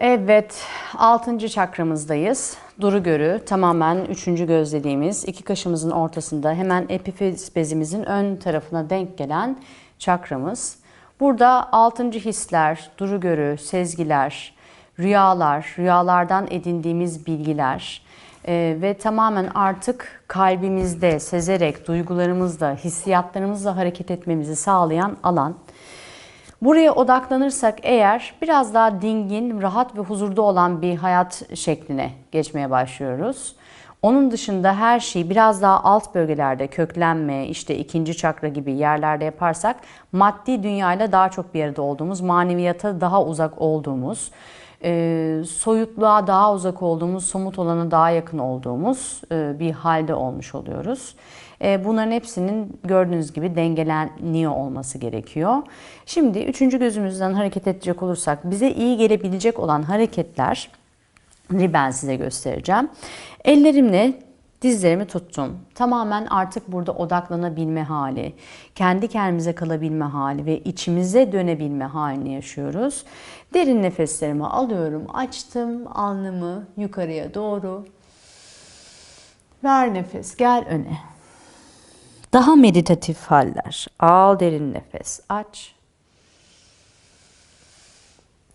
Evet, 6. çakramızdayız. Duru görü tamamen 3. göz dediğimiz iki kaşımızın ortasında hemen epifiz bezimizin ön tarafına denk gelen çakramız. Burada 6. hisler, duru görü, sezgiler, rüyalar, rüyalardan edindiğimiz bilgiler e, ve tamamen artık kalbimizde sezerek, duygularımızla, hissiyatlarımızla hareket etmemizi sağlayan alan. Buraya odaklanırsak eğer biraz daha dingin, rahat ve huzurda olan bir hayat şekline geçmeye başlıyoruz. Onun dışında her şeyi biraz daha alt bölgelerde köklenme, işte ikinci çakra gibi yerlerde yaparsak maddi dünyayla daha çok bir arada olduğumuz, maneviyata daha uzak olduğumuz, e, soyutluğa daha uzak olduğumuz, somut olana daha yakın olduğumuz e, bir halde olmuş oluyoruz. E, bunların hepsinin gördüğünüz gibi dengeleniyor olması gerekiyor. Şimdi üçüncü gözümüzden hareket edecek olursak bize iyi gelebilecek olan hareketler ben size göstereceğim. Ellerimle dizlerimi tuttum. Tamamen artık burada odaklanabilme hali, kendi kendimize kalabilme hali ve içimize dönebilme halini yaşıyoruz. Derin nefeslerimi alıyorum, açtım alnımı yukarıya doğru. Ver nefes, gel öne. Daha meditatif haller. Al derin nefes, aç.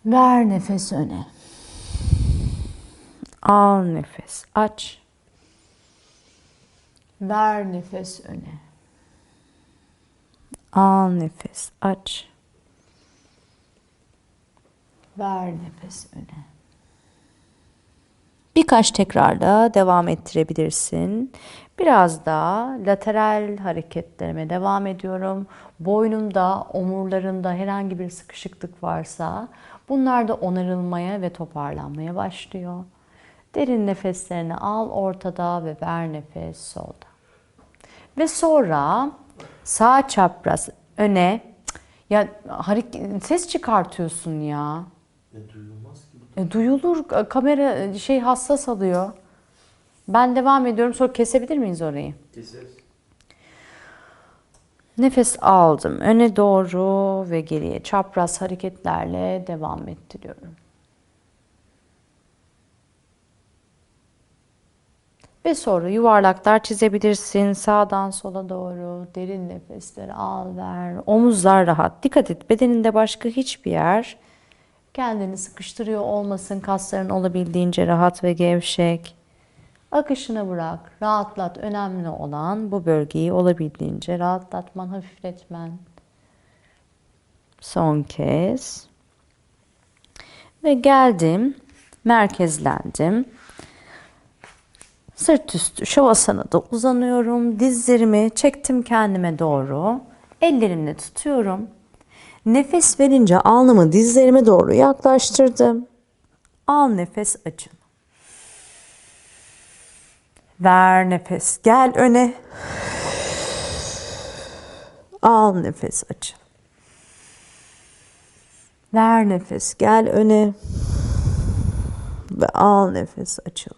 Ver nefes öne. Al nefes, aç. Ver nefes öne. Al nefes, aç. Ver nefes öne. Birkaç tekrarla devam ettirebilirsin. Biraz daha lateral hareketlerime devam ediyorum. Boynumda, omurlarında herhangi bir sıkışıklık varsa bunlar da onarılmaya ve toparlanmaya başlıyor. Derin nefeslerini al ortada ve ver nefes solda. Ve sonra sağ çapraz öne ya ses çıkartıyorsun ya. Ne ki? E, duyulur kamera e, şey hassas alıyor. Ben devam ediyorum sonra kesebilir miyiz orayı? Keseriz. Nefes aldım öne doğru ve geriye çapraz hareketlerle devam ettiriyorum. Ve sonra yuvarlaklar çizebilirsin. Sağdan sola doğru derin nefesler al ver. Omuzlar rahat. Dikkat et bedeninde başka hiçbir yer kendini sıkıştırıyor olmasın. Kasların olabildiğince rahat ve gevşek. Akışına bırak. Rahatlat. Önemli olan bu bölgeyi olabildiğince rahatlatman, hafifletmen. Son kez. Ve geldim. Merkezlendim. Sırt üstü şavasanada uzanıyorum. Dizlerimi çektim kendime doğru. Ellerimle tutuyorum. Nefes verince alnımı dizlerime doğru yaklaştırdım. Al nefes açın. Ver nefes. Gel öne. Al nefes açın. Ver nefes. Gel öne. Ve al nefes açıl.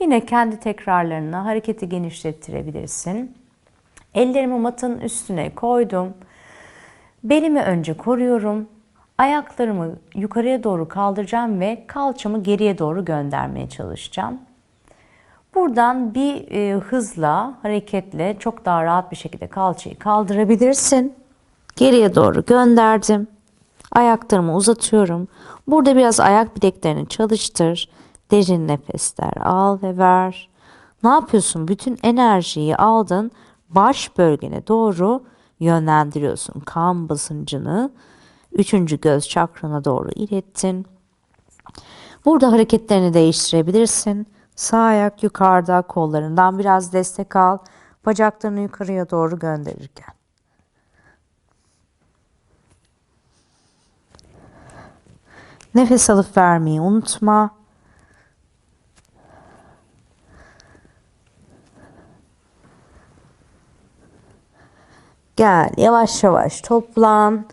Yine kendi tekrarlarına hareketi genişlettirebilirsin. Ellerimi matın üstüne koydum. Belimi önce koruyorum. Ayaklarımı yukarıya doğru kaldıracağım ve kalçamı geriye doğru göndermeye çalışacağım. Buradan bir e, hızla, hareketle çok daha rahat bir şekilde kalçayı kaldırabilirsin. Geriye doğru gönderdim. Ayaklarımı uzatıyorum. Burada biraz ayak bileklerini çalıştır. Derin nefesler al ve ver. Ne yapıyorsun? Bütün enerjiyi aldın. Baş bölgene doğru yönlendiriyorsun. Kan basıncını üçüncü göz çakrana doğru ilettin. Burada hareketlerini değiştirebilirsin. Sağ ayak yukarıda, kollarından biraz destek al. Bacaklarını yukarıya doğru gönderirken. Nefes alıp vermeyi unutma. Gel yavaş yavaş toplan.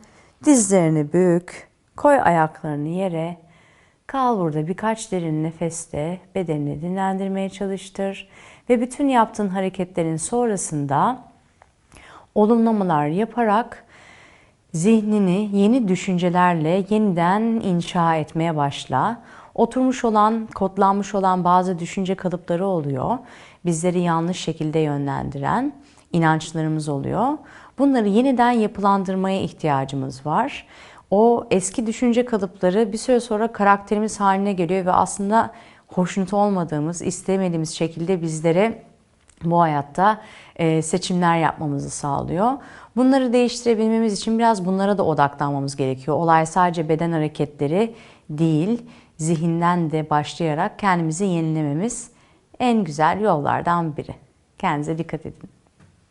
Dizlerini bük. Koy ayaklarını yere. Kal burada birkaç derin nefeste bedenini dinlendirmeye çalıştır. Ve bütün yaptığın hareketlerin sonrasında olumlamalar yaparak Zihnini yeni düşüncelerle yeniden inşa etmeye başla. Oturmuş olan, kodlanmış olan bazı düşünce kalıpları oluyor. Bizleri yanlış şekilde yönlendiren inançlarımız oluyor. Bunları yeniden yapılandırmaya ihtiyacımız var. O eski düşünce kalıpları bir süre sonra karakterimiz haline geliyor ve aslında hoşnut olmadığımız, istemediğimiz şekilde bizlere bu hayatta e, seçimler yapmamızı sağlıyor. Bunları değiştirebilmemiz için biraz bunlara da odaklanmamız gerekiyor. Olay sadece beden hareketleri değil, zihinden de başlayarak kendimizi yenilememiz en güzel yollardan biri. Kendinize dikkat edin.